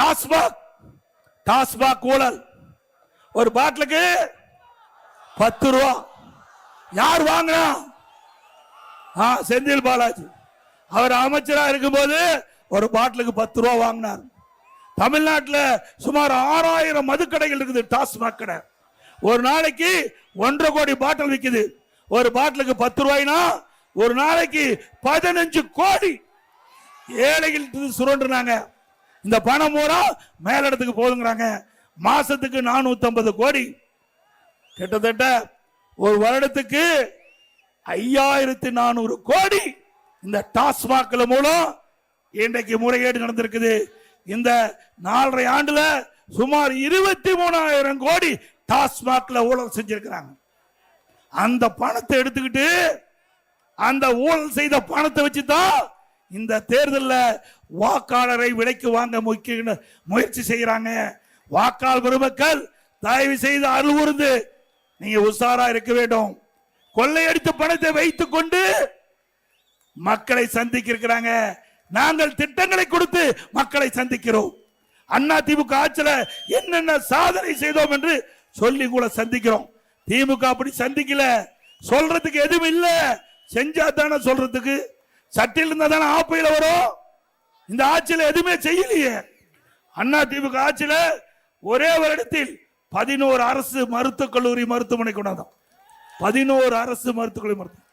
டாஸ்மாக் டாஸ்மாக் ஊழல் ஒரு பாட்டிலுக்கு பத்து ரூபா. யார் வாங்கினா? ஆ செந்தில் பாலாஜி. அவர் அமைச்சராக இருக்கும்போது ஒரு பாட்டிலுக்கு பத்து ரூபா வாங்கினார். தமிழ்நாட்டில் சுமார் ஆறாயிரம் மதுக்கடைகள் இருக்குது டாஸ்மாக் கடை. ஒரு நாளைக்கு ஒன்றரை கோடி பாட்டில் விற்குது ஒரு பாட்டிலுக்கு பத்து ரூபாய்னா ஒரு நாளைக்கு பதினஞ்சு கோடி. ஏழைகள் சுரண்டுனாங்க. இந்த பணம் பூரா மேலிடத்துக்கு போதுங்கிறாங்க மாசத்துக்கு நானூத்தி கோடி. கிட்டத்தட்ட ஒரு வருடத்துக்கு ஐயாயிரத்தி நானூறு கோடி இந்த டாஸ்மாக்ல மூலம் இன்றைக்கு முறைகேடு நடந்திருக்குது. இந்த நாலரை ஆண்டுல சுமார் இருபத்தி மூணாயிரம் கோடி டாஸ்மாக்ல ஊழல் செஞ்சிருக்கிறாங்க. அந்த பணத்தை எடுத்துக்கிட்டு அந்த ஊழல் செய்த பணத்தை வச்சு தான் இந்த தேர்தலில் வாக்காளரை விலைக்கு வாங்க முக்கிய முயற்சி செய்கிறாங்க வாக்காளர் பெருமக்கள் தயவு செய்து அருள்வருந்து நீங்க உஷாரா இருக்க வேண்டும். கொள்ளையடித்த பணத்தை வைத்துக் கொண்டு மக்களை சந்திக்க இருக்கிறாங்க நாங்கள் திட்டங்களை கொடுத்து மக்களை சந்திக்கிறோம். அண்ணா திமுக ஆட்சியில் என்னென்ன சாதனை செய்தோம் என்று சொல்லி கூட சந்திக்கிறோம். திமுக அப்படி சந்திக்கல. சொல்றதுக்கு எதுவும் இல்லை. செஞ்சா தானே சொல்றதுக்கு. சட்டில் இருந்தா தானே ஆப்பையில் வரும்? இந்த ஆட்சியில் எதுவுமே செய்யலையே. அண்ணா திமுக ஆட்சியில் ஒரே வருடத்தில் பதினோரு அரசு மருத்துவக் கல்லூரி மருத்துவமனை கொண்டாந்தோம் பதினோரு அரசு மருத்துவக் கல்லூரி மருத்துவம்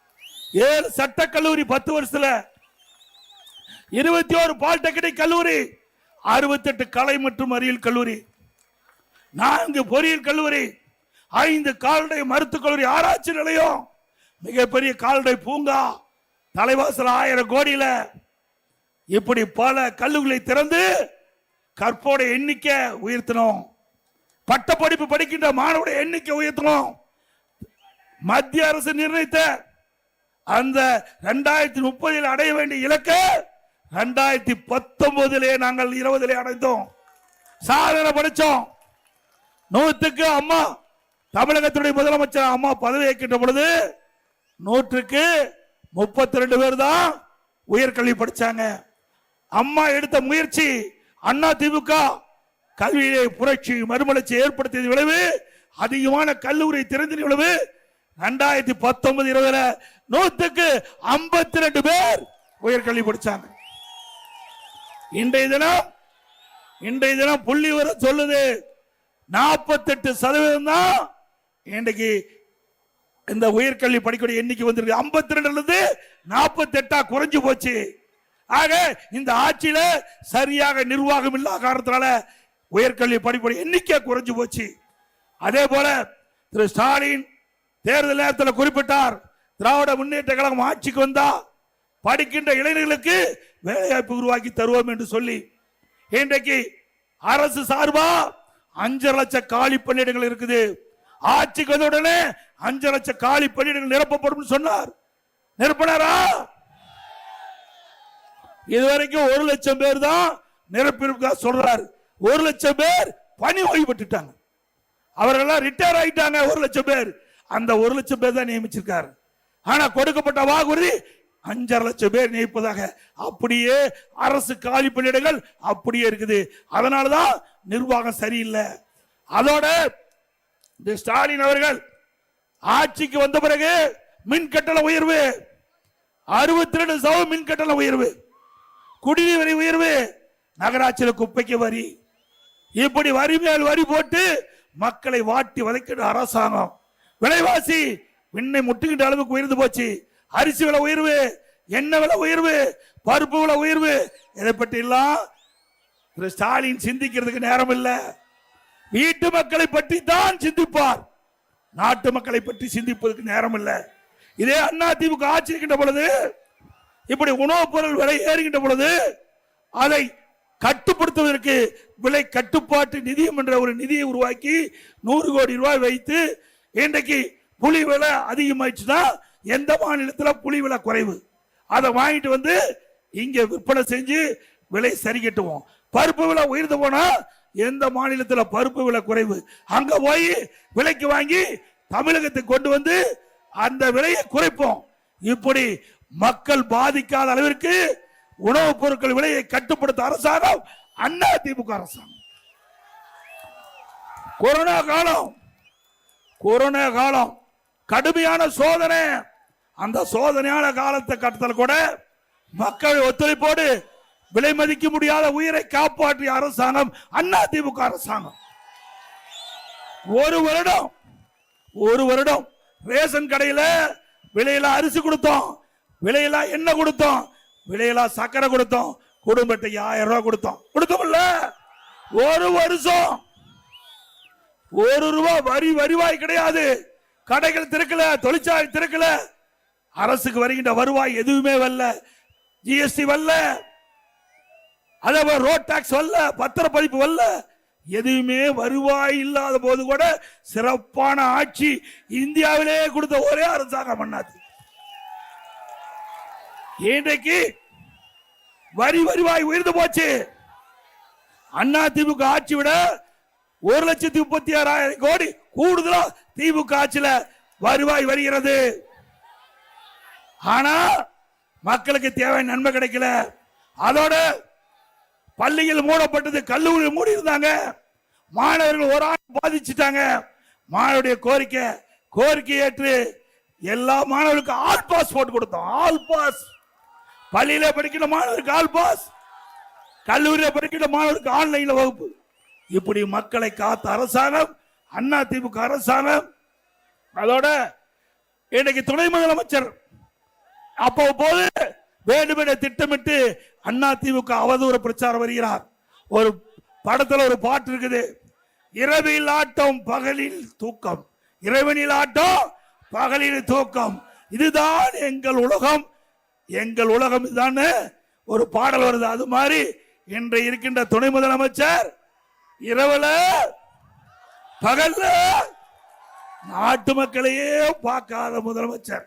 ஏழு சட்டக் கல்லூரி பத்து வருஷத்துல இருபத்தி ஒரு பாலிடெக்னிக் கல்லூரி அறுபத்தெட்டு கலை மற்றும் அறிவியல் கல்லூரி நான்கு பொறியியல் கல்லூரி ஐந்து கால்நடை மருத்துவக் கல்லூரி ஆராய்ச்சி நிலையம் மிகப்பெரிய கால்நடை பூங்கா தலைவாசல் ஆயிரம் கோடியில இப்படி பல கல்லூரிகளை திறந்து கற்போட எண்ணிக்கை உயர்த்தணும் பட்ட படிப்பு படிக்கின்ற மாணவருடைய எண்ணிக்கை உயர்த்தணும் மத்திய அரசு நிர்ணயித்த அந்த ரெண்டாயிரத்தி முப்பதில் அடைய வேண்டிய இலக்கை ரெண்டாயிரத்தி பத்தொன்பதிலே நாங்கள் இருபதிலே அடைந்தோம் சாதனை படித்தோம் நூற்றுக்கு அம்மா தமிழகத்துடைய முதலமைச்சர் அம்மா பதவி ஏற்கின்ற பொழுது நூற்றுக்கு முப்பத்தி ரெண்டு பேர் தான் உயர்கல்வி படிச்சாங்க. அம்மா எடுத்த முயற்சி அண்ணா திமுக கல்வியிலே புரட்சி மறுமலர்ச்சி ஏற்படுத்தியது விளைவு அதிகமான கல்லூரி திறந்த விளைவு. ரெண்டாயிரத்தி பத்தொன்பது இருபதுல நூத்துக்கு ஐம்பத்தி ரெண்டு பேர் உயர்கல்வி படிச்சாங்க. இன்றைய தினம் இன்றைய தினம் புள்ளி வர சொல்லுது. நாற்பத்தெட்டு சதவீதம் தான் இன்றைக்கு இந்த உயர்கல்வி படிக்கூடிய எண்ணிக்கை வந்திருக்கு. ஐம்பத்தி ரெண்டுல இருந்து நாற்பத்தி எட்டா குறைஞ்சு போச்சு. ஆக இந்த ஆட்சியில சரியாக நிர்வாகம் இல்லாத காரணத்தினால உயர்கல்வி படிப்புடைய எண்ணிக்கை குறைஞ்சு போச்சு. அதே போல திரு ஸ்டாலின் தேர்தல் நேரத்தில் குறிப்பிட்டார் திராவிட முன்னேற்ற கழகம் ஆட்சிக்கு வந்தா படிக்கின்ற இளைஞர்களுக்கு வேலைவாய்ப்பு உருவாக்கி தருவோம் என்று சொல்லி இன்றைக்கு அரசு சார்பா அஞ்சரை லட்சம் காலி பணியிடங்கள் இருக்குது. ஆட்சிக்கு வந்த உடனே அஞ்சு லட்சம் காலி பணியிடங்கள் நிரப்பப்படும் சொன்னார். நிரப்பினாரா? இதுவரைக்கும் ஒரு லட்சம் பேர் தான் நிரப்பியிருக்கா சொல்றாரு. ஒரு லட்சம் பேர் பணி ஓய்வு பெற்றுட்டாங்க. அவரெல்லாம் ரிட்டையர் ஆயிட்டாங்க ஒரு லட்சம் பேர். அந்த ஒரு லட்சம் பேர் தான் நியமிச்சிருக்காரு. ஆனா கொடுக்கப்பட்ட வாக்குறுதி அஞ்சரை லட்சம் பேர் நியமிப்பதாக. அப்படியே அரசு காலி பணியிடங்கள் அப்படியே இருக்குது. அதனாலதான் நிர்வாகம் சரியில்லை. அதோட இந்த ஸ்டாலின் அவர்கள் ஆட்சிக்கு வந்த பிறகு மின் கட்டண உயர்வு. அறுபத்தி ரெண்டு சதவீதம் மின் கட்டண உயர்வு. குடிநீர் வரி உயர்வு. நகராட்சியில் குப்பைக்கு வரி. இப்படி வரி மேல் வரி போட்டு மக்களை வாட்டி வதைக்கிற அரசாங்கம். விலைவாசி விண்ணை முட்டுகின்ற அளவுக்கு உயர்ந்து போச்சு. அரிசி விலை உயர்வு. எண்ணெய் விலை உயர்வு. பருப்பு விலை உயர்வு. இதை பற்றி எல்லாம் ஸ்டாலின் சிந்திக்கிறதுக்கு நேரம் இல்லை வீட்டு மக்களை பற்றி தான் சிந்திப்பார். நாட்டு மக்களை பற்றி சிந்திப்பதற்கு நேரம் இல்லை இதே அண்ணா திமுக ஆட்சி இருக்கின்ற பொழுது இப்படி உணவுப் பொருள் விலை ஏறுகின்ற பொழுது அதை கட்டுப்படுத்துவதற்கு விலை கட்டுப்பாட்டு நிதியம் என்ற ஒரு நிதியை உருவாக்கி நூறு கோடி ரூபாய் வைத்து இன்றைக்கு புலி விலை அதிகமாயிடுச்சுன்னா எந்த மாநிலத்தில் புலி விலை குறைவு? அதை வாங்கிட்டு வந்து இங்கே விற்பனை செஞ்சு விலை சரி கட்டுவோம். பருப்பு விலை உயர்ந்து போனால் எந்த மாநிலத்தில் பருப்பு விலை குறைவு? அங்க போய் விலைக்கு வாங்கி தமிழகத்துக்கு கொண்டு வந்து அந்த விலையை குறைப்போம். இப்படி மக்கள் பாதிக்காத அளவிற்கு உணவுப் பொருட்கள் விலையை கட்டுப்படுத்த அரசாங்கம் அண்ணா திமுக அரசாங்கம். கொரோனா காலம் கொரோனா காலம். கடுமையான சோதனை. அந்த சோதனையான காலத்தை கட்டத்தில் கூட மக்கள் ஒத்துழைப்போடு விலை மதிக்க முடியாத உயிரை காப்பாற்றிய அரசாங்கம் அண்ணா திமுக அரசாங்கம். ஒரு வருடம் ஒரு வருடம் ரேஷன் கடையில விலையில அரிசி கொடுத்தோம் விலையில எண்ணெய் கொடுத்தோம் விலையில சக்கரை கொடுத்தோம் குடும்பத்துக்கு ஆயிரம் ரூபாய் கொடுத்தோம். கொடுத்தோம்ல ஒரு வருஷம். ஒரு ரூபா வரி வருவாய் கிடையாது. கடைகள் திறக்கல தொழிற்சாலை திறக்கல. அரசுக்கு வருகின்ற வருவாய் எதுவுமே வரல. ஜிஎஸ்டி வரல. அதாவது ரோட் டாக்ஸ் வரல பத்திரப்பதிப்பு வரல. எதுவுமே வருவாய் இல்லாத போது கூட சிறப்பான ஆட்சி இந்தியாவிலே கொடுத்த ஒரே அரசாங்கம் அண்ணாதி இன்றைக்கு வரி வருவாய் உயர்ந்து போச்சு. அண்ணா திமுக ஆட்சி விட ஒரு லட்சத்தி முப்பத்தி ஆறாயிரம் கோடி கூடுதலா திமுக ஆட்சியில வருவாய் வருகிறது. ஆனா மக்களுக்கு தேவையான நன்மை கிடைக்கல. அதோட பள்ளிகள் மூடப்பட்டது கல்லூரி மூடி இருந்தாங்க மாணவர்கள் ஒரு ஆள் பாதிச்சுட்டாங்க. மாணவருடைய கோரிக்கை கோரிக்கை ஏற்று எல்லா மாணவர்களுக்கும் ஆல் பாஸ் போட்டு கொடுத்தோம். All pass. பள்ளியில படிக்கிற மாணவருக்கு ஆல் பாஸ். கல்லூரியில படிக்கிற மாணவருக்கு ஆன்லைன்ல வகுப்பு. இப்படி மக்களை காத்த அரசாங்கம் அண்ணா திமுக அரசாங்கம் அதோட இன்னைக்கு துணை முதலமைச்சர். அப்போ போது வேண்டுமென திட்டமிட்டு அண்ணா திமுக அவதூறு பிரச்சாரம் வருகிறார். ஒரு படத்துல ஒரு பாட்டு இருக்குது. இரவில் ஆட்டம் பகலில் தூக்கம். இரவனில் ஆட்டம் பகலில் தூக்கம். இதுதான் எங்கள் உலகம். எங்கள் உலகம் இதுதான். ஒரு பாடல் வருது. அது மாதிரி இன்று இருக்கின்ற துணை முதலமைச்சர் இரவுல பகல்ல நாட்டு மக்களையே பார்க்காத முதலமைச்சர்.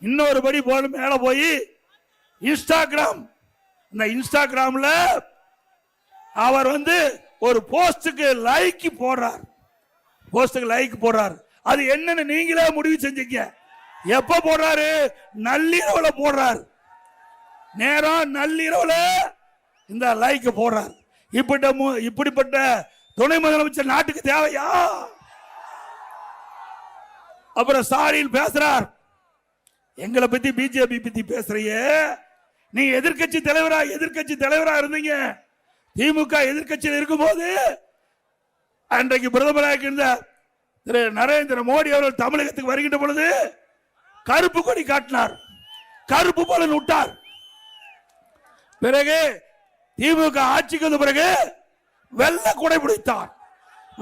இன்னொரு படி போன மேல போய் இன்ஸ்டாகிராம். இந்த இன்ஸ்டாகிராம்ல அவர் வந்து ஒரு போஸ்டுக்கு லைக் போடுறார். போஸ்டுக்கு லைக் போடுறார். அது என்னன்னு நீங்களே முடிவு செஞ்சீங்க. எப்ப போடுறாரு? நள்ளிரவுல போடுறார். நேரம் நள்ளிரவுல இந்த லைக் போடுறார். இப்பட்ட மு- இப்படிப்பட்ட துணை முதலமைச்சர் நாட்டுக்கு தேவையா? அப்புறம் சாரியில் பேசுறார். எங்களை பத்தி பிஜேபி பத்தி பேசுறியே. நீ எதிர்க்கட்சி தலைவரா எதிர்க்கட்சி தலைவரா இருந்தீங்க. திமுக எதிர்க்கட்சியில் இருக்கும்போது அன்றைக்கு பிரதமராக இருந்த திரு நரேந்திர மோடி அவர்கள் தமிழகத்துக்கு வருகின்ற பொழுது கருப்பு கொடி காட்டினார். கருப்பு போல விட்டார் பிறகு திமுக ஆட்சிக்கு வந்த பிறகு வெள்ளை குடை பிடித்தார்.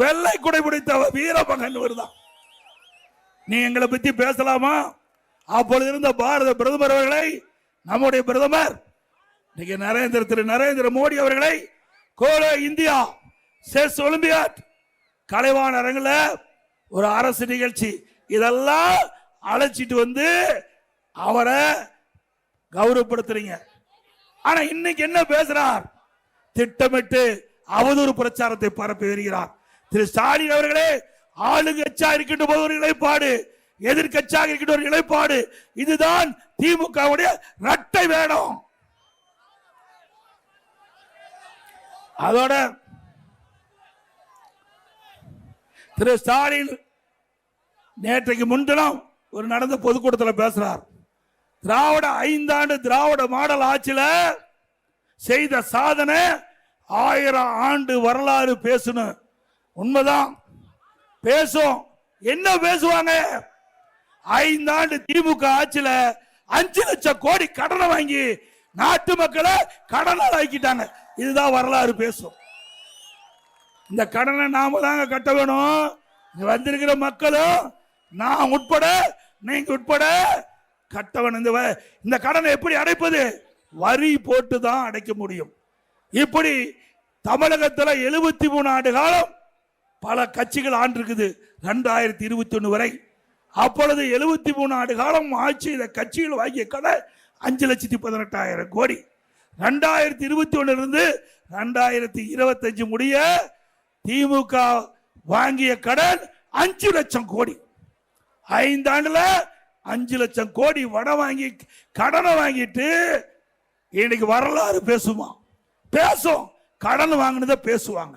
வெள்ளை குடை பிடித்த வீரமகன் வருதான் நீ எங்களை பத்தி பேசலாமா? அப்பொழுது இருந்த பாரத பிரதமர் அவர்களை நம்முடைய பிரதமர் இன்னைக்கு நரேந்திர திரு நரேந்திர மோடி அவர்களை கோலோ இந்தியா செஸ் ஒலிம்பியாட் கலைவாண அரங்கில் ஒரு அரசு நிகழ்ச்சி. இதெல்லாம் அழைச்சிட்டு வந்து அவரை கௌரவப்படுத்துறீங்க. ஆனா இன்னைக்கு என்ன பேசுறார்? திட்டமிட்டு அவதூறு பிரச்சாரத்தை பரப்பி வருகிறார். திரு ஸ்டாலின் அவர்களே ஆளுங்கச்சா இருக்கின்ற போது பாடு எதிர்கட்சியாக இருக்கின்ற ஒரு நிலைப்பாடு. இதுதான் திமுகவுடைய ரட்டை வேணும் அதோட திரு ஸ்டாலின் நேற்றைக்கு முன்தினம் ஒரு நடந்த பொதுக்கூட்டத்தில் பேசுறார். திராவிட ஐந்தாண்டு திராவிட மாடல் ஆட்சியில் செய்த சாதனை ஆயிரம் ஆண்டு வரலாறு பேசணும் உண்மைதான். பேசும். என்ன பேசுவாங்க? ஐந்தாண்டு திமுக ஆட்சியில அஞ்சு லட்சம் கோடி கடனை வாங்கி நாட்டு மக்களை கடனால் ஆக்கிட்டாங்க. இதுதான் வரலாறு பேசும். இந்த கடனை நாம தாங்க கட்ட வேணும். இங்க வந்திருக்கிற மக்களும் நான் உட்பட நீங்க உட்பட கட்டவன் இந்த வ- இந்த கடனை எப்படி அடைப்பது? வரி போட்டு தான் அடைக்க முடியும். இப்படி தமிழகத்தில் எழுபத்தி மூணு ஆண்டு காலம் பல கட்சிகள் ஆண்டிருக்குது. ரெண்டாயிரத்தி இருபத்தி ஒன்று வரை. அப்பொழுது எழுபத்தி மூணு ஆண்டு காலம் ஆட்சி இந்த கட்சியில் வாங்கிய கடன் அஞ்சு லட்சத்தி பதினெட்டாயிரம் கோடி. ரெண்டாயிரத்தி இருபத்தி ஒண்ணுல ரெண்டாயிரத்தி இருபத்தஞ்சு முடிய திமுக வாங்கிய கடன் அஞ்சு லட்சம் கோடி. ஐந்தாண்டுல அஞ்சு லட்சம் கோடி வடை வாங்கி கடனை வாங்கிட்டு இன்னைக்கு வரலாறு பேசுமா? பேசும். கடன் வாங்கினதை பேசுவாங்க.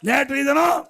நேற்றைய தினம்